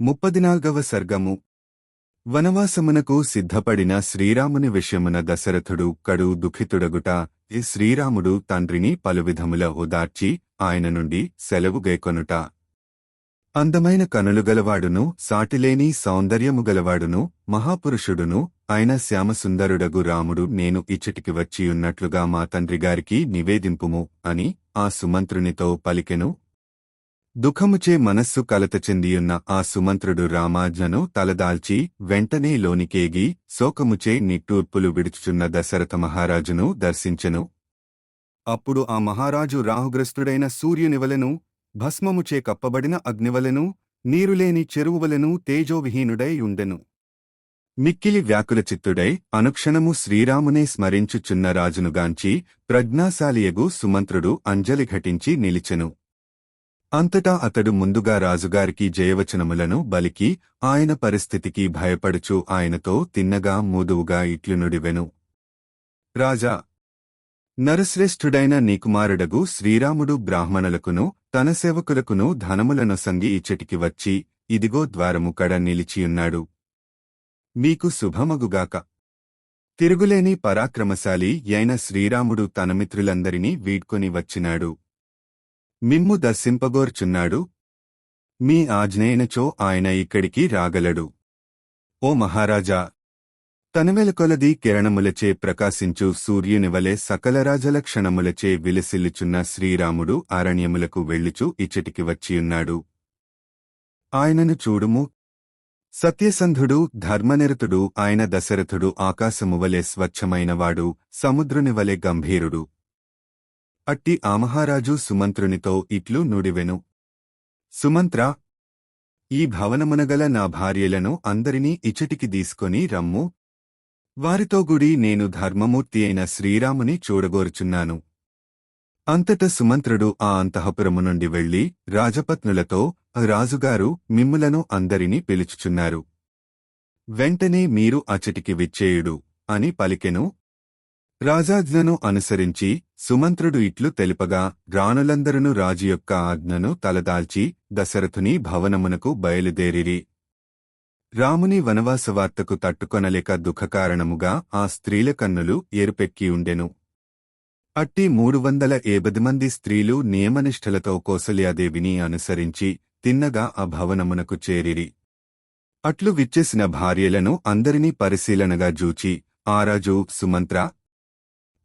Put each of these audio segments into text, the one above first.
ముప్పదినాల్గవ సర్గము. వనవాసమునకు సిద్ధపడిన శ్రీరాముని విషయమున దశరథుడు కడు దుఃఖితుడగుట ఈ శ్రీరాముడు తండ్రిని పలువిధముల ఓదార్చి ఆయన నుండి సెలవు గైకొనుట. అందమైన కనులు గలవాడును సాటిలేని సౌందర్యము గలవాడును మహాపురుషుడును ఆయన శ్యామసుందరుడగు రాముడు నేను ఇచ్చటికి వచ్చియున్నట్లుగా మా తండ్రిగారికి నివేదింపుము అని ఆ సుమంత్రునితో పలికెను దుఃఖముచే మనస్సు కలత చెందియున్న ఆ సుమంత్రుడు రామాజ్ఞను తలదాల్చి వెంటనే లోనికేగి శోకముచే నిట్టూర్పులు విడుచుచున్న దశరథ మహారాజును దర్శించెను. అప్పుడు ఆ మహారాజు రాహుగ్రస్తుడైన సూర్యునివలెను భస్మముచే కప్పబడిన అగ్నివలెను నీరులేని చెరువువలెను తేజోవిహీనుడై ఉండెను. మిక్కిలి వ్యాకుల చిత్తుడై అనుక్షణము శ్రీరామునే స్మరించుచున్న రాజునుగాంచి ప్రజ్ఞాశాలియగు సుమంత్రుడు అంజలి ఘటించి నిలిచెను. అంతటా అతడు ముందుగా రాజుగారికి జయవచనములను బలికి ఆయన పరిస్థితికి భయపడుచు ఆయనతో తిన్నగా మూదువుగా ఇట్లునుడివెను రాజా! నరశ్రేష్ఠుడైన నీకుమారుడగు శ్రీరాముడు బ్రాహ్మణులకును తన సేవకులకును ధనములను సంగి ఇచ్చటికి వచ్చి ఇదిగో ద్వారము కడ నిలిచియున్నాడు. మీకు శుభమగుగాక. తిరుగులేని పరాక్రమశాలి యైన శ్రీరాముడు తన మిత్రులందరినీ వీడ్కొని వచ్చినాడు. మిమ్ము దర్శింపగోర్చున్నాడు మీ ఆజ్ఞేయనచో ఆయన ఇక్కడికి రాగలడు. ఓ మహారాజా! తనవెలకొలది కిరణములచే ప్రకాశించు సూర్యునివలె సకల రాజలక్షణములచే విలసిల్లుచున్న శ్రీరాముడు అరణ్యములకు వెళ్ళుచు ఇచ్చటికి వచ్చియున్నాడు. ఆయనను చూడుము. సత్యసంధుడు ధర్మనిరతుడు ఆయన దశరథుడు ఆకాశమువలె స్వచ్ఛమైనవాడు సముద్రునివలె గంభీరుడు. అట్టి ఆ మహారాజు సుమంత్రునితో ఇట్లు నుడివెను. సుమంత్ర ఈ భవనమునగల నా భార్యలను అందరినీ ఇచటికి తీసుకొని రమ్ము. వారితో గుడి నేను ధర్మమూర్తి అయిన శ్రీరాముని చూడగోరుచున్నాను. అంతట సుమంత్రుడు ఆ అంతఃపురము నుండి వెళ్ళి రాజపత్నులతో రాజుగారు మిమ్ములను అందరినీ పిలుచుచున్నారు. వెంటనే మీరు అచటికి విచ్చేయుడు అని పలికెను. రాజాజ్ఞను అనుసరించి సుమంత్రుడు ఇట్లు తెలుపగా రాణులందరును రాజు యొక్క ఆజ్ఞను తలదాల్చి దశరథుని భవనమునకు బయలుదేరిరి. రాముని వనవాసవార్తకు తట్టుకొనలేక దుఃఖకారణముగా ఆ స్త్రీల కన్నులు ఎరుపెక్కియుండెను అట్టి మూడు వందల ఏబది మంది స్త్రీలు నియమనిష్టలతో కోసల్యాదేవిని అనుసరించి తిన్నగా ఆ భవనమునకు చేరిరి. అట్లు విచ్చేసిన భార్యలను అందరినీ పరిశీలనగా జూచి ఆరాజు సుమంత్ర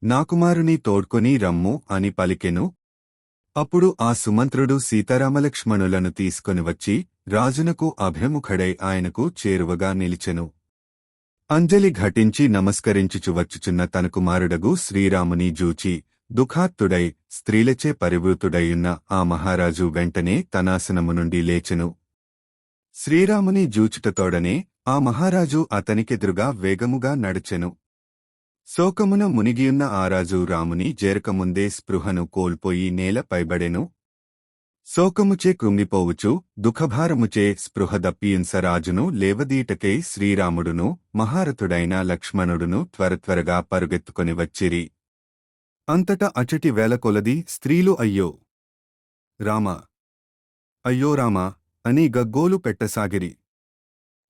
నాకుమారుని తోడ్కొని రమ్ము అని పలికెను. అప్పుడు ఆ సుమంత్రుడు సీతారామలక్ష్మణులను తీసుకొని వచ్చి రాజునకు అభిముఖడై ఆయనకు చేరువగా నిలిచెను. అంజలి ఘటించి నమస్కరించుచు వచ్చుచున్న తన కుమారుడగు శ్రీరాముని జూచి దుఃఖాత్తుడై స్త్రీలచే పరివృతుడయున్న ఆ మహారాజు వెంటనే తనాసనము నుండి లేచెను. శ్రీరాముని జూచుటతోడనే ఆ మహారాజు అతనికెదురుగా వేగముగా నడిచెను. శోకమున మునిగియున్న ఆరాజు రాముని జేరకముందే స్పృహను కోల్పోయి నేల పైబడెను. శోకముచే కృంగిపోవుచు దుఃఖభారముచే స్పృహ దప్పియున్స రాజును లేవదీటకై శ్రీరాముడును మహారథుడైన లక్ష్మణుడును త్వరత్వరగా పరుగెత్తుకొని వచ్చిరి. అంతటా అచటి వేలకొలది స్త్రీలు అయ్యో! రామ! అయ్యో రామ! అని గగ్గోలు పెట్టసాగిరి.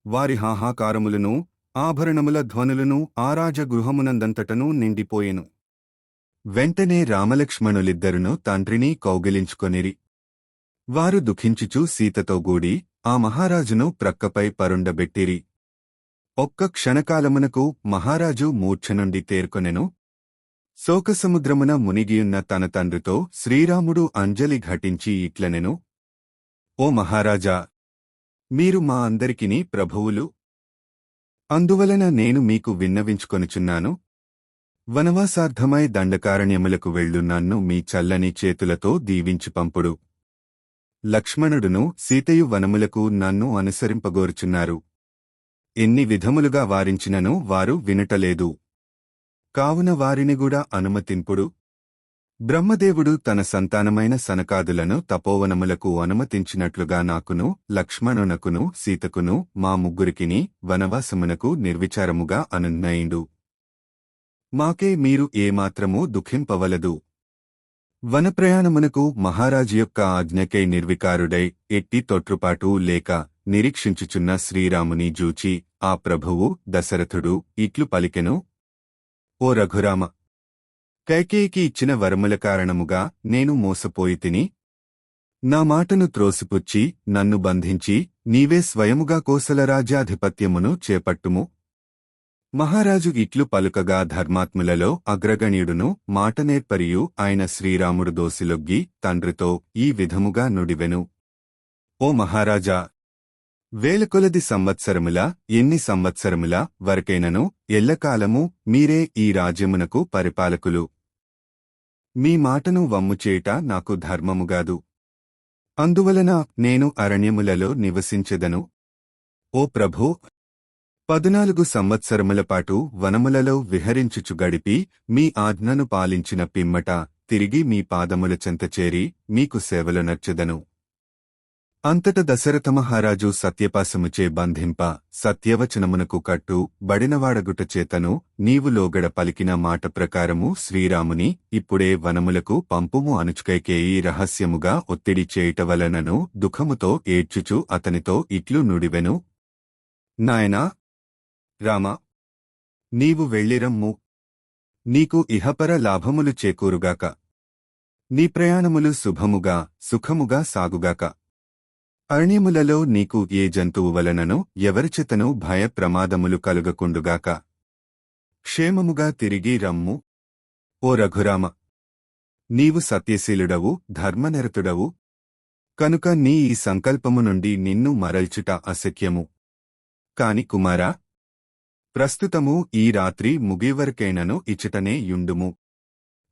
వారి హాహాకారములను ఆభరణముల ధ్వనులను ఆరాజగృహమునందంతటను నిండిపోయెను. వెంటనే రామలక్ష్మణులిద్దరును తండ్రిని కౌగిలించుకొనిరి. వారు దుఃఖించుచూ సీతతో గూడి ఆ మహారాజును ప్రక్కపై పరుండబెట్టిరి. ఒక్క క్షణకాలమునకు మహారాజు మూర్ఛనుండి తేర్కొనెను. శోకసముద్రమున మునిగియున్న తన తండ్రితో శ్రీరాముడు అంజలి ఘటించి ఇట్లనెను. ఓ మహారాజా మీరు మా అందరికినీ ప్రభువులు అందువలన నేను మీకు విన్నవించుకొనుచున్నాను. వనవాసార్థమై దండకారణ్యములకు వెళ్ళు నన్ను మీ చల్లని చేతులతో దీవించి పంపుడు. లక్ష్మణుడును సీతయు వనములకు నన్ను అనుసరింపగోరుచున్నారు. ఎన్ని విధములుగా వారించినను వారు వినటలేదు. కావున వారిని కూడా అనుమతింపుడు. బ్రహ్మదేవుడు తన సంతానమైన సనకాదులను తపోవనములకు అనుమతించినట్లుగా నాకును లక్ష్మణునకును సీతకును మా ముగ్గురికిని వనవాసమునకు నిర్విచారముగా అనున్నయిండు మాకే మీరు ఏమాత్రమూ దుఃఖింపవలదు. వనప్రయాణమునకు మహారాజు యొక్క ఆజ్ఞకై నిర్వికారుడై ఎట్టి తొట్రుపాటు లేక నిరీక్షించుచున్న శ్రీరాముని జూచి ఆ ప్రభువు దశరథుడు ఇట్లు పలికెను. ఓ రఘురామ కైకేయికి ఇచ్చిన వరముల కారణముగా నేను మోసపోయి తిని నా మాటను త్రోసిపుచ్చి నన్ను బంధించి నీవే స్వయముగా కోసల రాజ్యాధిపత్యమును చేపట్టుము. మహారాజు ఇట్లు పలుకగా ధర్మాత్ములలో అగ్రగణ్యుడును మాటనేర్పరియు ఆయన శ్రీరాముడు దోసిలొగ్గి తండ్రితో ఈ విధముగా నుడివెను. ఓ మహారాజా వేలకొలది సంవత్సరముల ఎన్ని సంవత్సరముల వరకైనను ఎల్లకాలము మీరే ఈ రాజ్యమునకు పరిపాలకులు. మీ మాటను వమ్ముచేట నాకు ధర్మముగాదు అందువలన నేను అరణ్యములలో నివసించెదను. ఓ ప్రభో పదునాలుగు సంవత్సరములపాటు వనములలో విహరించుచు గడిపి మీ ఆజ్ఞను పాలించిన పిమ్మట తిరిగి మీ పాదముల చెంత చేరి మీకు సేవలు నచ్చెదను. అంతట దశరథ మహారాజు సత్యపాసముచే బంధింప సత్యవచనమునకు కట్టు బడినవాడగుట చేతను నీవు లోగడ పలికిన మాట ప్రకారము శ్రీరాముని ఇప్పుడే వనములకు పంపుము అనుచుకైకేయి రహస్యముగా ఒత్తిడి చేయుటవలనను దుఃఖముతో ఏడ్చుచు అతనితో ఇట్లు నుడివెను. నాయనా! రామ! నీవు వెళ్ళిరమ్ము. నీకు ఇహపర లాభములు చేకూరుగాక. నీ ప్రయాణములు శుభముగా సుఖముగా సాగుగాక. అరణ్యములలో నీకు ఏ జంతువు వలనను ఎవరిచేతను భయ ప్రమాదములు కలుగకుండుగాక. క్షేమముగా తిరిగి రమ్ము. ఓ రఘురామ! నీవు సత్యశీలుడవు ధర్మనిరతుడవు. కనుక నీ ఈ సంకల్పము నుండి నిన్ను మరల్చుట అశక్యము. కాని కుమారా! ప్రస్తుతము ఈ రాత్రి ముగివరకైనను ఇచ్చటనే యుండుము.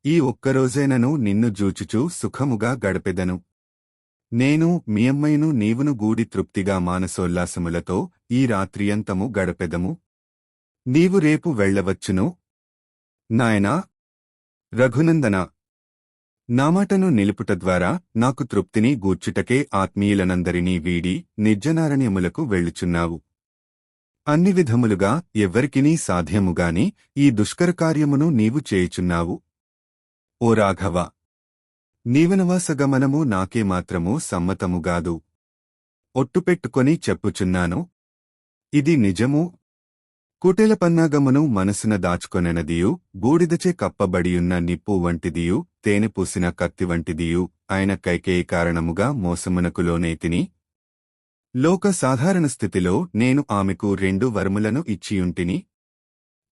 ఈ ఒక్కరోజైనను నిన్ను జూచుచూ సుఖముగా గడపెదను. నేను మీ అమ్మయ్యను నీవును గూడి తృప్తిగా మానసోల్లాసములతో ఈ రాత్రియంతము గడపెదము. నీవు రేపు వెళ్ళవచ్చును. నాయనా! రఘునందన! నామాటను నిలుపుట ద్వారా నాకు తృప్తిని గూర్చుటకే ఆత్మీయులనందరినీ వీడి నిర్జనారణ్యములకు వెళ్ళుచున్నావు. అన్ని విధములుగా ఎవ్వరికినీ సాధ్యముగాని ఈ దుష్కరకార్యమును నీవు చేయుచున్నావు. ఓ రాఘవ! నీవనవాసగమనము నాకే మాత్రము సమ్మతముగాదు ఒట్టుపెట్టుకొని చెప్పుచున్నాను. ఇది నిజము. కుటెల పన్నాగమును మనసున దాచుకొనెనదియు. బూడిదచే కప్పబడియున్న నిప్పు వంటిదియు. తేనె పూసిన కత్తి వంటిదియు. ఆయన కైకేయి కారణముగా మోసమునకు లోనేతిని లోక సాధారణ స్థితిలో నేను ఆమెకు రెండు వరములను ఇచ్చియుంటిని.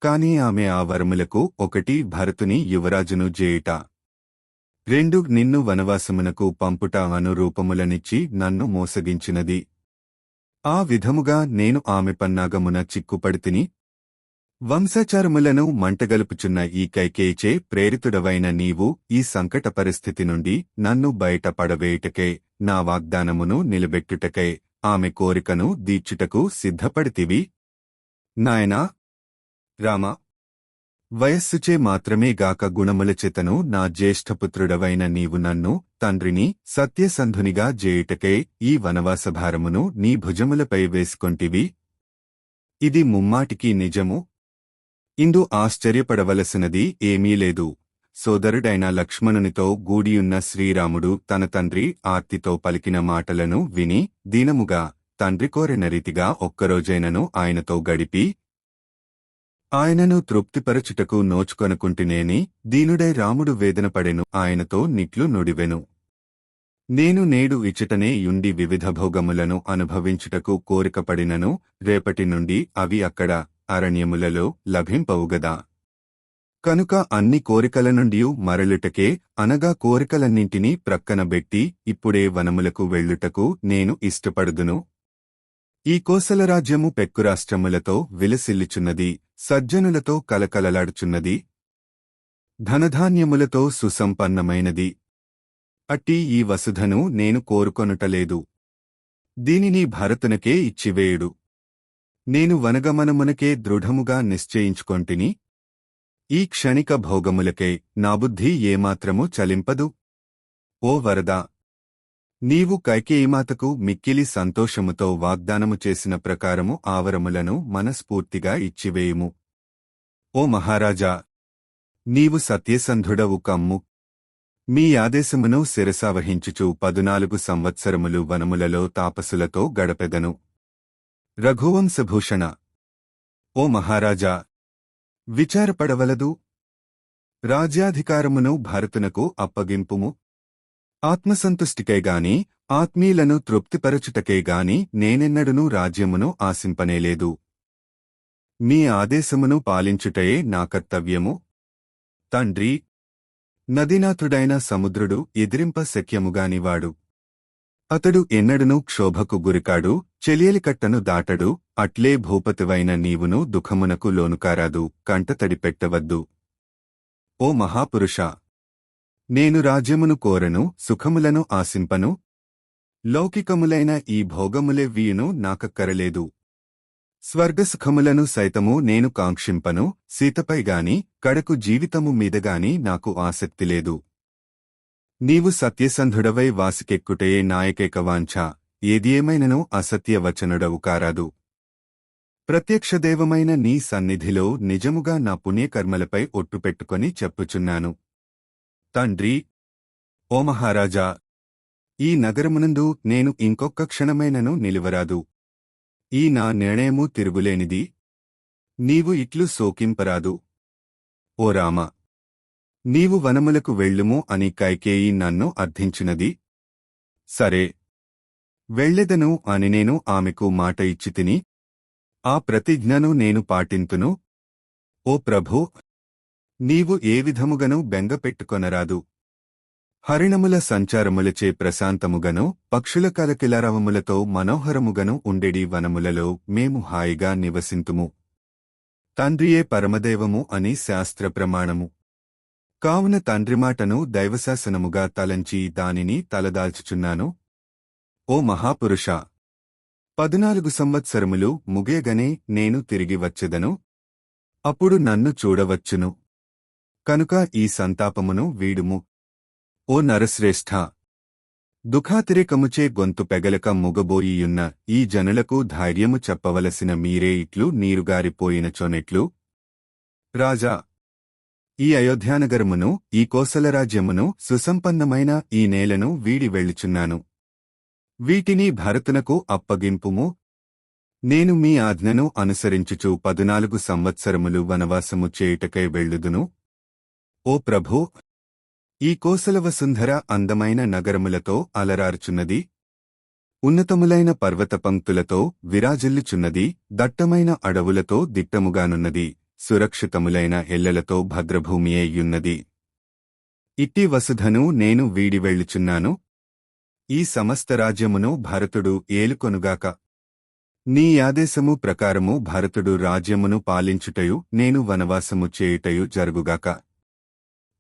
కాని ఆమె ఆ వరములకు ఒకటి భరతుని యువరాజును జేయుట. రెండు నిన్ను వనవాసమునకు పంపుట అను రూపములనిచ్చి నన్ను మోసగించినది. ఆ విధముగా నేను ఆమె పన్నాగమున చిక్కుపడితిని. వంశాచారములను మంటగలుపుచున్న ఈ కైకేయిచే ప్రేరితుడవైన నీవు ఈ సంకట పరిస్థితి నుండి నన్ను బయటపడవేయుటకే నా వాగ్దానమును నిలబెట్టుటకై ఆమె కోరికను దీర్చుటకు సిద్ధపడితివి. నాయనా రామా వయస్సుచే మాత్రమే గాక గుణములచేతను నా జ్యేష్ఠపుత్రుడవైన నీవు నన్ను తండ్రిని సత్యసంధునిగా జేయుటకే ఈ వనవాసభారమును నీ భుజములపై వేసుకొంటివి. ఇది ముమ్మాటికి నిజము. ఇందు ఆశ్చర్యపడవలసినది ఏమీ లేదు. సోదరుడైన లక్ష్మణునితో గూడియున్న శ్రీరాముడు తన తండ్రి ఆర్తితో పలికిన మాటలను విని దీనముగా తండ్రి కోరిన రీతిగా ఒక్కరోజైనను ఆయనతో గడిపి ఆయనను తృప్తిపరచుటకు నోచుకొనుకుంటునేని దీనుడై రాముడు వేదనపడెను ఆయనతో నిట్లు నుడివెను. నేను నేడు ఇచ్చటనే యుండి వివిధ భోగములను అనుభవించుటకు కోరికపడినను రేపటి నుండి అవి అక్కడ అరణ్యములలో లభింపవుగదా. కనుక అన్ని కోరికల నుండి మరలుటకే అనగా కోరికలన్నింటినీ ప్రక్కనబెట్టి ఇప్పుడే వనములకు వెళ్ళుటకు నేను ఇష్టపడుదును. ఈ కోసలరాజ్యము పెక్కురాష్ట్రములతో విలసిల్లుచున్నది. సజ్జనులతో కలకలలాడుచున్నది. ధనధాన్యములతో సుసంపన్నమైనది. అట్టి ఈ వసుధను నేను కోరుకొనుటలేదు. దీనిని భరతునకే ఇచ్చివేయుడు. నేను వనగమనమునకే దృఢముగా నిశ్చయించుకొంటిని. ఈ క్షణిక భోగములకే నా బుద్ధి ఏమాత్రము చలింపదు. ఓ వరదా! నీవు కైకేయిమాతకు మిక్కిలి సంతోషముతో వాగ్దానము చేసిన ప్రకారము ఆవరములను మనస్ఫూర్తిగా ఇచ్చివేయుము. ఓ మహారాజా! నీవు సత్యసంధుడవు కమ్ము. మీ ఆదేశమును శిరసావహించుచు పదునాలుగు సంవత్సరములు వనములలో తాపసులతో గడపెదను. రఘువంశభూషణ! ఓ మహారాజా! విచారపడవలదు. రాజ్యాధికారమును భరతునకు అప్పగింపుము. ఆత్మసంతుష్టికేగాని ఆత్మీయులను తృప్తిపరచుటకే గాని నేనెన్నడునూ రాజ్యమును ఆశింపనేలేదు. మీ ఆదేశమును పాలించుటయే నా కర్తవ్యము. తండ్రి నదీనాథుడైన సముద్రుడు ఎదిరింప శక్యముగానివాడు. అతడు ఎన్నడనూ క్షోభకు గురికాడు చెలియలికట్టను దాటడు అట్లే భూపతివైన నీవును దుఃఖమునకు లోనుకారాదు కంట తడిపెట్టవద్దు ఓ మహాపురుష! నేను రాజ్యమును కోరను సుఖములను ఆశింపను. లౌకికములైన ఈ భోగములే వీయును నాకక్కరలేదు. స్వర్గసుఖములను సైతము నేను కాంక్షింపను సీతపైగాని కడకు జీవితము మీదగాని నాకు ఆసక్తి లేదు. నీవు సత్యసంధుడవై వాసికెక్కుటయే నాయకేకవాంఛ ఏది ఏమైనను అసత్యవచనుడవు కారాదు. ప్రత్యక్షదేవమైన నీ సన్నిధిలో నిజముగా నా పుణ్యకర్మలపై ఒట్టుపెట్టుకొని చెప్పుచున్నాను. తండ్రి ఓ మహారాజా ఈ నగరమునందు నేను ఇంకొక్క క్షణమైనను నిలువరాదు. ఈ నా నిర్ణయము తిరుగులేనిది. నీవు ఇట్లు సోకింపరాదు ఓ రామ నీవు వనములకు వెళ్ళుము అని కైకేయి నన్ను అర్థించినది. సరే వెళ్ళెదను అని నేను ఆమెకు మాట ఇచ్చి తిని ఆ ప్రతిజ్ఞను నేను పాటింతును. ఓ ప్రభు నీవు ఏ విధముగను బెంగపెట్టుకొనరాదు హరిణముల సంచారములచే ప్రశాంతముగను పక్షుల కలకిలరవములతో మనోహరముగను ఉండెడి వనములలో మేము హాయిగా నివసింతుము. తండ్రియే పరమదేవము అని శాస్త్ర ప్రమాణము. కావున తండ్రి మాటను దైవశాసనముగా తలంచి దానిని తలదాల్చుచున్నాను. ఓ మహాపురుష! పదునాలుగు సంవత్సరములు ముగేగనే నేను తిరిగి వచ్చెదను. అప్పుడు నన్ను చూడవచ్చును. కనుక ఈ సంతాపమును వీడుము. ఓ నరశ్రేష్ఠ! దుఃఖాతిరేకముచే గొంతు పెగలక ముగబోయియున్న ఈ జనులకు ధైర్యము చెప్పవలసిన మీరే ఇట్లు నీరుగారిపోయిన చొనెట్లు రాజా! ఈ అయోధ్యానగరమును ఈ కోసలరాజ్యమును సుసంపన్నమైన ఈ నేలను వీడి వెళ్ళుచున్నాను. వీటిని భరతునకు అప్పగింపుము. నేను మీ ఆజ్ఞను అనుసరించుచు పదునాలుగు సంవత్సరములు వనవాసము చేయుటకై వెళ్ళుదును. ఓ ప్రభూ! ఈ కోసలవసుంధర అందమైన నగరములతో అలరారుచున్నది. ఉన్నతములైన పర్వత పంక్తులతో విరాజిల్లుచున్నది. దట్టమైన అడవులతో దిట్టముగానున్నది. సురక్షితములైన ఎల్లలతో భద్రభూమియేయున్నది ఇట్టి వసుధను నేను వీడి వెళ్ళుచున్నాను. ఈ సమస్త రాజ్యమును భరతుడు ఏలుకొనుగాక. నీ ఆదేశము ప్రకారము భరతుడు రాజ్యమును పాలించుటయు నేను వనవాసము చేయుటయు జరుగుగాక.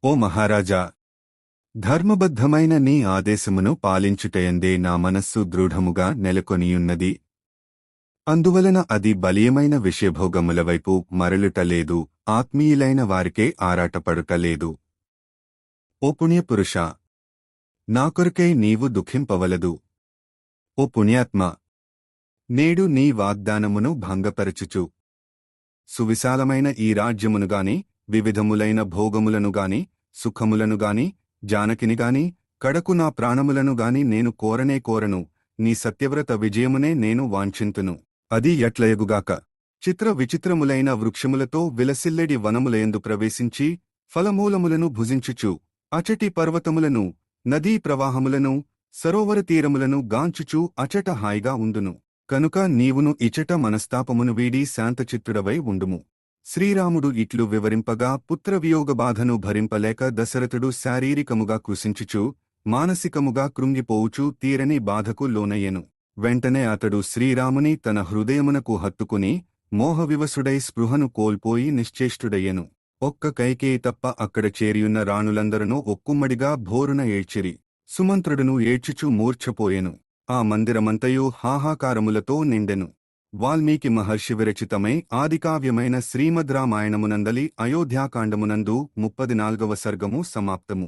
ఓ మహారాజా! ధర్మబద్ధమైన నీ ఆదేశమును పాలించుటయందే నా మనస్సు దృఢముగా నెలకొనియున్నది. అందువలన అది బలీయమైన విషయభోగముల వైపు మరలుటలేదు ఆత్మీయులైన వారికే ఆరాటపడుటలేదు. ఓ పుణ్యపురుష! నా కొరకై నీవు దుఃఖింపవలదు. ఓ పుణ్యాత్మ! నేడు నీ వాగ్దానమును భంగపరచుచు. సువిశాలమైన ఈ రాజ్యమునుగాని వివిధములైన భోగములనుగాని సుఖములనుగాని జానకినిగాని కడకు నా ప్రాణములనుగాని నేను కోరనే కోరను. నీ సత్యవ్రత విజయమునే నేను వాంఛింతును. అది ఎట్లయగుగాక? చిత్ర విచిత్రములైన వృక్షములతో విలసిల్లెడి వనములయందు ప్రవేశించి ఫలమూలములను భుజించుచు అచటి పర్వతములను నదీ ప్రవాహములను సరోవర తీరములను గాంచుచు అచట హాయిగా ఉందును. కనుక నీవును ఇచట మనస్తాపమును వీడి శాంతచిత్తుడవై ఉండుము. శ్రీరాముడు ఇట్లు వివరింపగా పుత్రవియోగ బాధను భరింపలేక దశరథుడు శారీరకముగా కృషించుచు మానసికముగా కృంగిపోవుచు తీరని బాధకు లోనయ్యెను. వెంటనే అతడు శ్రీరాముని తన హృదయమునకు హత్తుకుని మోహవివసుడై స్పృహను కోల్పోయి నిశ్చేష్టుడయ్యెను. ఒక్క కైకేయి తప్ప అక్కడ చేరియున్న రాణులందరనూ ఒక్కుమ్మడిగా భోరున ఏడ్చిరి. సుమంత్రుడును ఏడ్చుచూ మూర్ఛపోయెను. ఆ మందిరమంతయు హాహాకారములతో నిండెను. వాల్మీకి మహర్షి విరచితమై ఆదికావ్యమైన శ్రీమద్ రామాయణమునందలి అయోధ్యాకాండమునందు ముప్పది నాల్గవ సర్గము సమాప్తము.